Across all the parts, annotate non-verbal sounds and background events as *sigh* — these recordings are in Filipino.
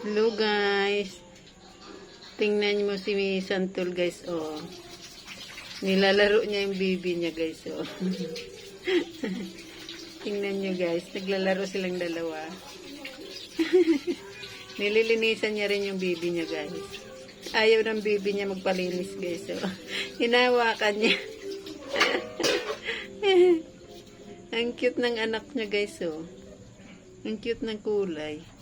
Hello guys. Tingnan mo si Santol guys oh. Nilalaro niya yung baby niya guys oh. *laughs* Tingnan niyo guys, naglalaro silang dalawa. *laughs* Nililinisan niya rin yung baby niya guys. Ayaw ng baby niya magpalinis guys oh. *laughs* Hinawakan niya. Ang cute ng anak niya guys oh. Ang cute ng kulay.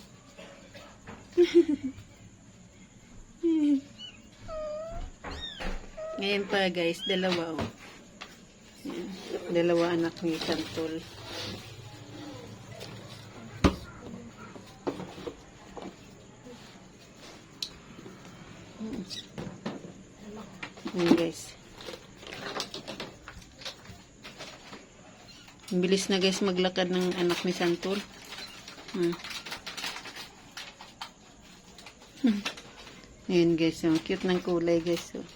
Ngayon pa guys, dalawa oh. Dalawa anak ni Santol. Yan guys. Bilis na guys maglakad ng anak ni Santol. Hmm. *laughs* Ayan guys, ang cute ng kulay guys. Oh.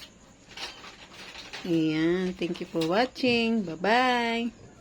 Ayan, thank you for watching. Bye-bye.